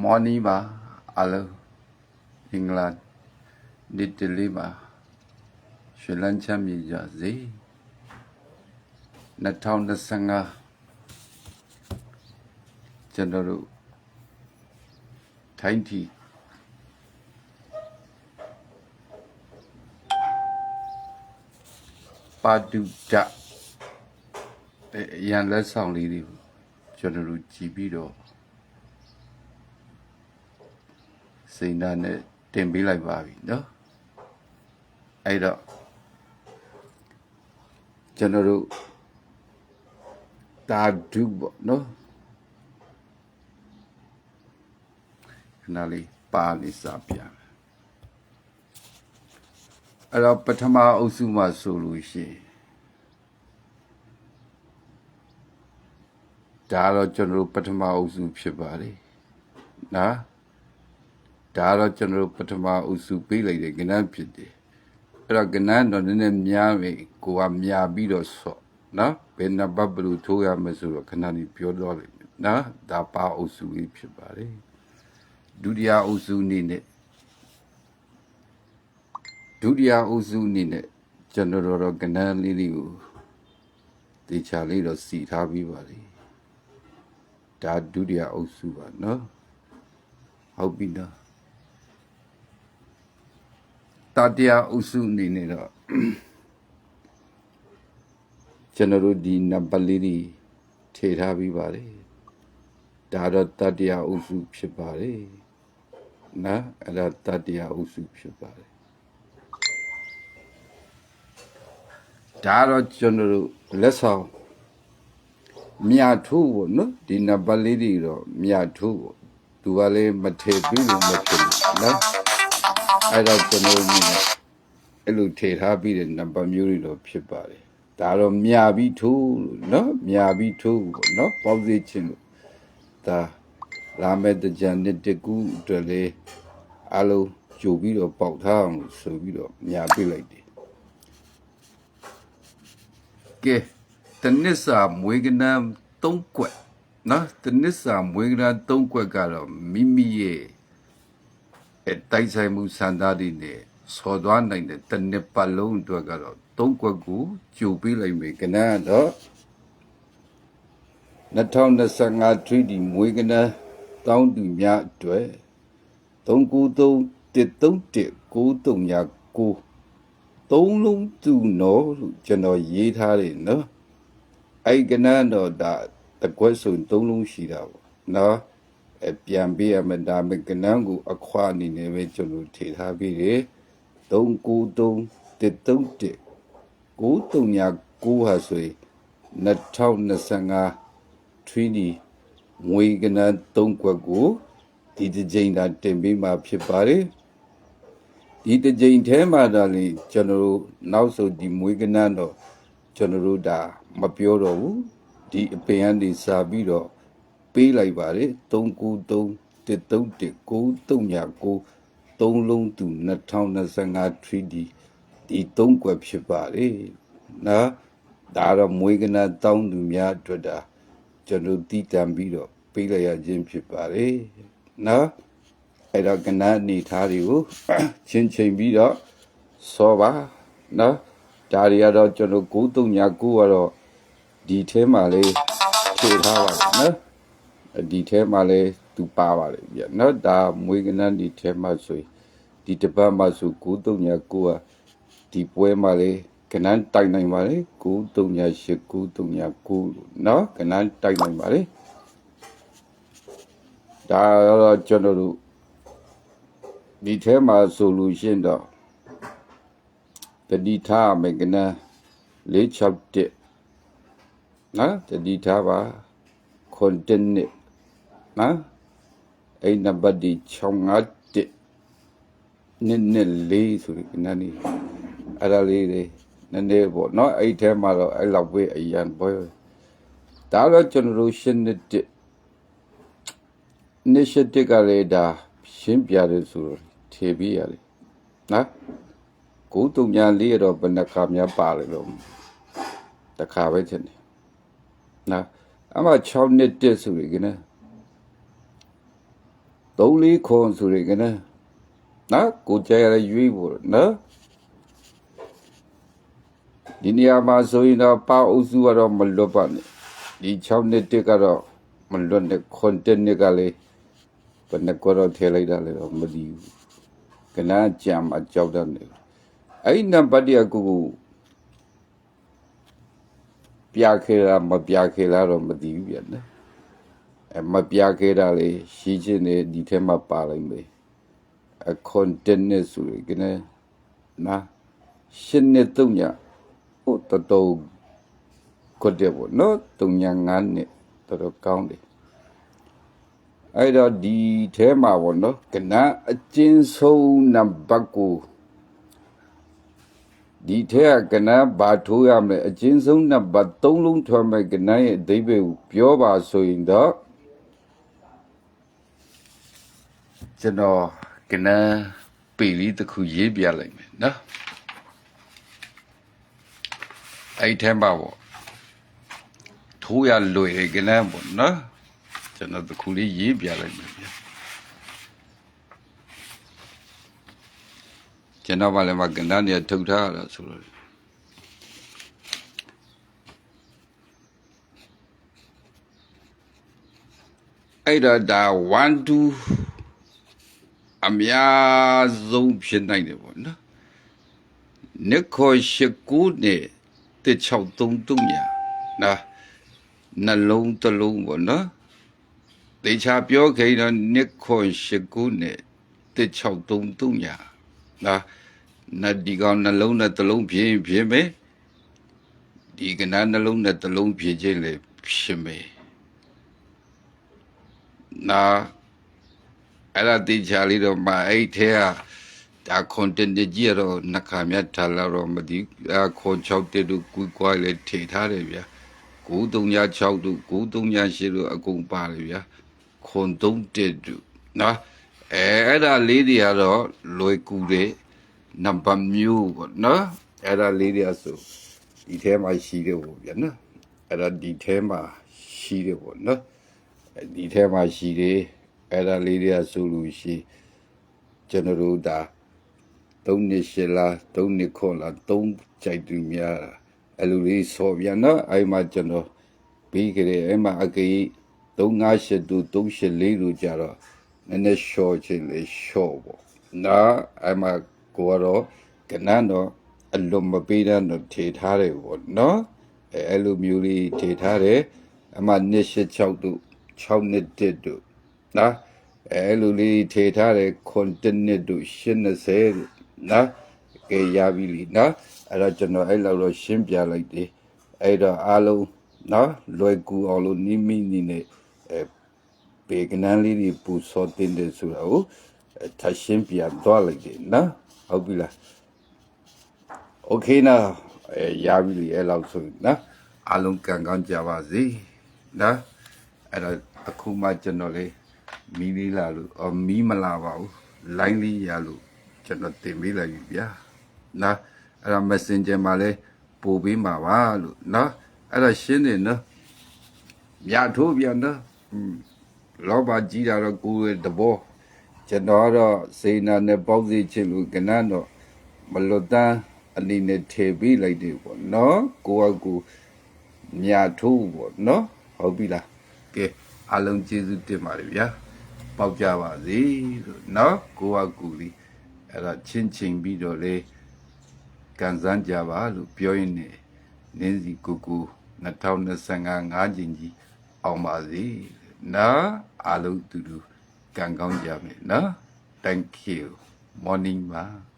မော်နီပါအလုံးအင်္ဂလန်ဒီတလီပါရွှေလန်းချမ်းမြေကြစေ2025ကျွန်တော်တို့ထိုင်းတီပါဒူဒအဲရန်လက်ဆောင်လေးတွေကိုကျွန်တော်တို့ကြည်ပြီးတော့ စိန်ဓာတ်နဲ့တင်ပေးလိုက်ပါပြီเนาะအဲ့တော့ကျွန်တော်တို့တာဒုပေါ့เนาะခဏလေးပါလေးစပြမယ်အဲ့တော့ပထမအုပ်စုမှာဆိုလို့ရှိရင်ဒါတော့ကျွန်တော်တို့ပထမအုပ်စုဖြစ်ပါလေနော် ဒါကတော့ကျွန်တော်တို့ပထမအုပ်စုပေးလိုက်တဲ့ကဏ္ဍဖြစ်တယ်အဲ့တော့ကဏ္ဍတော့နည်းနည်းများပြီကိုကများပြီးတော့ဆော့နော်ဘယ်နံပါတ်ဘယ်လိုထိုးရမလဲဆိုတော့ခဏလေးပြောတော့လိမ့်မယ်နော်ဒါပါအုပ်စုလေးဖြစ်ပါတယ်ဒုတိယအုပ်စုအနေနဲ့ဒုတိယအုပ်စုအနေနဲ့ကျွန်တော်တို့ကဏ္ဍလေးလေးကိုတေချာလေးတော့စီထားပြီးပါလေဒါဒုတိယအုပ်စုပါနော်ဟုတ်ပြီနော် တတရားအုပ်စုအနေနဲ့တော့ကျွန်တော်တို့ဒီနံပါတ်လေးတွေထည့်ထားပြီးပါတယ်ဒါတော့တတရားအုပ်စုဖြစ်ပါတယ်နော်အဲ့ဒါတတရားအုပ်စုဖြစ်ပါတယ်ဒါတော့ကျွန်တော်တို့လက်ဆောင်မြတ်ထိုးပေါ့နော်ဒီနံပါတ်လေးတွေတော့မြတ်ထိုးပေါ့သူကလည်းမထည့်ပြီးလို့မဖြစ်ဘူးနော် အဲ့တော့ကျွန်တော်မြင်တယ်အဲ့လိုထည့်ထားပြီးတဲ့နံပါတ်မျိုးတွေတော့ဖြစ်ပါတယ်ဒါတော့မြာပြီးထိုးလို့နော်မြာပြီးထိုးပေါ့နော်ပေါက်စေခြင်းလို့ဒါလာမဲ့တကြံနဲ့တကူအတွက်လေအလုံးကြိုပြီးတော့ပေါက်ထားအောင်လို့ဆိုပြီးတော့မြာပြလိုက်တယ်ကဲတနစ်စာမွေးကနန်း၃ကွက်နော်တနစ်စာမွေးကနန်း၃ကွက်ကတော့မိမိရဲ့အဲ တိုက်ဆိုင်မှုစံသားတွေနဲ့ဆော်သွားနိုင်တဲ့တစ်နှစ်ပတ်လုံးအတွက်ကတော့သုံးကွက်ကိုကြိုပေးလိုက်မယ်ကနန်းတော့2025 3D မွေးကနန်းတောင်းတူများအတွက်393 131 939သုံးလုံးသူနော်လို့ကျွန်တော်ရေးထားတယ်နော်အဲ့ကနန်းတော့ဒါတကွက်ဆိုသုံးလုံးရှိတာပေါ့နော်အ ပြန်ပေးရမယ်ဒါမဲ့ကနန်းကိုအခွာအနေနဲ့ပဲကျွန်တော်ထေထားပြီးတယ်393 131 939ဟာဆိုရင်2025 3D ငွေကနန်း3ခွက်ကိုဒီတစ်ကြိမ်သာတင်ပေးမှာဖြစ်ပါတယ်ဒီတစ်ကြိမ်ထဲမှာဒါလေကျွန်တော်တို့နောက်ဆိုဒီမွေးကနန်းတော့ကျွန်တော်တို့ဒါမပြောတော့ဘူးဒီအပင်ကနေစာပြီးတော့ ပေးလိုက်ပါတယ်393 131 939 3လုံးသူ2025 3D ဒီ3ကွယ်ဖြစ်ပါတယ်နော်ဒါတော့မွေးကနာတောင်းသူများအတွက်ဒါကျွန်တော်တည်တံပြီးတော့ပေးလိုက်ရခြင်းဖြစ်ပါတယ်နော်အဲ့တော့ကနာအနေထားတွေကိုချင်းချင်းပြီးတော့စောပါနော်ဒါတွေကတော့ကျွန်တော်939ကတော့ဒီထဲမှာလေးထည့်ထားပါနော် ဒီထဲမှာလည်းသူပါပါတယ်ဗျနော်ဒါမွေးကနန်းဒီထဲမှာဆိုဒီတပတ်မှာဆို939ကိုကဒီပွဲမှာလည်းကနန်းတိုက်နိုင်ပါလေ938 939နော်ကနန်းတိုက်နိုင်ပါလေဒါတော့ကျွန်တော်တို့ဒီထဲမှာဆိုလို့ရှင်းတော့တတိထားမယ်ကနန်း461နော်တတိထားပါ content နော်အဲ့နံပါတ်ဒီ651နှစ်နှစ်လေးဆိုရင်နန်းနေအဲ့ဒါလေးတွေနည်းနည်းပေါ့နော်အဲ့ထဲမှာတော့အဲ့လောက်ပဲအရန်ပွဲဒါတော့ကျွန်တော်တို့ရှင်းတဲ့နှစ်ရှစ်တက်ကလေးဒါရှင်းပြတယ်ဆိုတော့ထေပြီးရတယ်နော်ကိုတုံညာလေးရတော့ဘယ်နှခါများပါလေလို့တခါပဲချင်းတယ်နော်အမှ6နှစ်တက်ဆိုရင်ကနော် သုံးလေးခွန်ဆိုရကနနော်ကိုကြရရွေးဖို့နော်ဒီနေရာမှာဆိုရင်တော့ပါအုပ်စုကတော့မလွတ်ပါနဲ့ဒီ6နှစ်တက်ကတော့မလွတ်နဲ့ခွန်တက်နှစ်ကလေးဘယ်နှကောတော့ထည့်လိုက်တာလဲတော့မသိဘူးကနကြံမှာကြောက်တယ်နေအဲ့ဒီနံပါတ်တရကိုကိုပြခဲလားမပြခဲလားတော့မသိဘူးဗျာနော် အဲမပြခဲတာလေရှိချင်းနေဒီထဲမှာပါလိုက်မယ်အခွန်တက်နှစ်ဆိုရကနနာရှင်းနေတုံညာဟိုတတော်ကိုတဲ့ဘောနော်တုံညာငန်းနဲ့တော်တော်ကောင်းတယ်အဲ့တော့ဒီထဲမှာဘောနော်ကနအချင်းဆုံးနံပါတ်ကိုဒီထဲကကနဘာထိုးရမလဲအချင်းဆုံးနံပါတ်3လုံးထွက်မဲ့ကနရဲ့အဓိပ္ပာယ်ကိုပြောပါဆိုရင်တော့ ကျွန်တော်ကနပေလီတစ်ခုရေးပြလိုက်မယ်နော်အဲ့ထဲမှာပေါ့ထိုးရလွယ်ကနပေါ့နော်ကျွန်တော်တစ်ခုလေးရေးပြလိုက်မယ်ဗျာကျွန်တော်ကလည်းမကနနေထုတ်ထားရတာဆိုတော့အဲ့တော့ဒါ1 2 အများဆုံးဖြစ်နိုင်တယ်ပေါ့နော်နခေါ်ရှိကူနဲ့တစ်633ညာနာနှလုံးတစ်လုံးပေါ့နော်တေချာပြောခဲ့တော့နခေါ်ရှိကူနဲ့တစ်633ညာနာနဒီကောင်နှလုံးနဲ့တစ်လုံးဖြစ်ရင်ဖြစ်မယ်ဒီကနနှလုံးနဲ့တစ်လုံးဖြစ်ခြင်းလေဖြစ်မယ်နာ အဲ့ဒါတေချာလေးတော့မအဲ့ထဲကဒါကွန်တင်ကြီးရတော့နှခါမြတ်ထားလာတော့မသိအခွန်6တက်တို့ကွီကွာလေထေထားတယ်ဗျာ9306တို့9308တို့အကုန်ပါတယ်ဗျာခွန်3တက်တို့နော်အဲအဲ့ဒါလေးတွေကတော့လွယ်ကူတဲ့နံပါတ်မျိုးပေါ့နော်အဲ့ဒါလေးတွေဆိုဒီထဲမှာရှိတယ်ပေါ့ဗျာနော်အဲ့ဒါဒီထဲမှာရှိတယ်ပေါ့နော်ဒီထဲမှာရှိတယ် အဲ့ဒါလေးတွေကဆိုလို့ရှိကျွန်တော်တို့ဒါ၃နှစ်ရှလား၃နှစ်ခွန်လား၃ကြိုက်သူများအဲ့လိုလေးဆော်ပြန်နော်အဲ့မှာကျွန်တော်ပြီးကြတယ်အဲ့မှာအကေ3 5 8တူ3 8 4လူကြတော့နည်းနည်းရှော့ချင်းလေးရှော့ပေါ့နော်အဲ့မှာကိုကတော့ကနန်းတော့အလုံးမပေးတဲ့တော့ထေထားတယ်ပေါ့နော်အဲ့အဲ့လိုမျိုးလေးထေထားတယ်အမှနှစ်ရှစ်6တို့6နှစ်တစ်တို့ နော်အဲလိုလေးထေထားတဲ့ခွန်တစ်နှစ်တို့80တို့နော်ကဲရပြီလीနော်အဲ့တော့ကျွန်တော်အဲ့လောက်တော့ရှင်းပြလိုက်တယ်အဲ့တော့အားလုံးနော်လွယ်ကူအောင်လို့နိမိနိနဲ့အဲပေကနန်းလေးတွေပူစောတင်တယ်ဆိုတာကိုထပ်ရှင်းပြသွားလိုက်တယ်နော်ဟုတ်ပြီလားโอเคနော်အဲရပြီလေအဲ့လောက်ဆိုနော်အားလုံးကံကောင်းကြပါစေနော်အဲ့တော့အခုမှကျွန်တော်လေး မီးလေးလာလို့အော်မီးမလာပါဘူးလိုင်းလေးရလို့ကျွန်တော်တင်ပေးလိုက်ပြီဗျာနော်အဲ့တော့ messenger မှာလဲပို့ပေးမှာပါလို့နော်အဲ့တော့ရှင်းနေနော်မြတ်ထိုးပြန်နော်อืมလောဘကြီးတာတော့ကိုယ်ရဲ့တဘောကျွန်တော်ကတော့စေနာနဲ့ပေါက်စီချစ်လို့ကနန်းတော့မလွတ်တန်းအနေနဲ့ထေပေးလိုက်တယ်ပေါ့နော်ကိုကကိုမြတ်ထိုးပေါ့နော်ဟုတ်ပြီလားကဲအားလုံးကျေးဇူးတင်ပါတယ်ဗျာ ပေါက်ကြပါစေလို့နော်ကိုကကူလီအဲ့ဒါချင်းချင်းပြီးတော့လေကန်စမ်းကြပါလို့ပြောရင်းနေနင်းစီကူကူ2025ငါးကျင်ကြီးအောင်ပါစေနော်အားလုံးတူတူကံကောင်းကြမယ်နော် thank you morning ပါ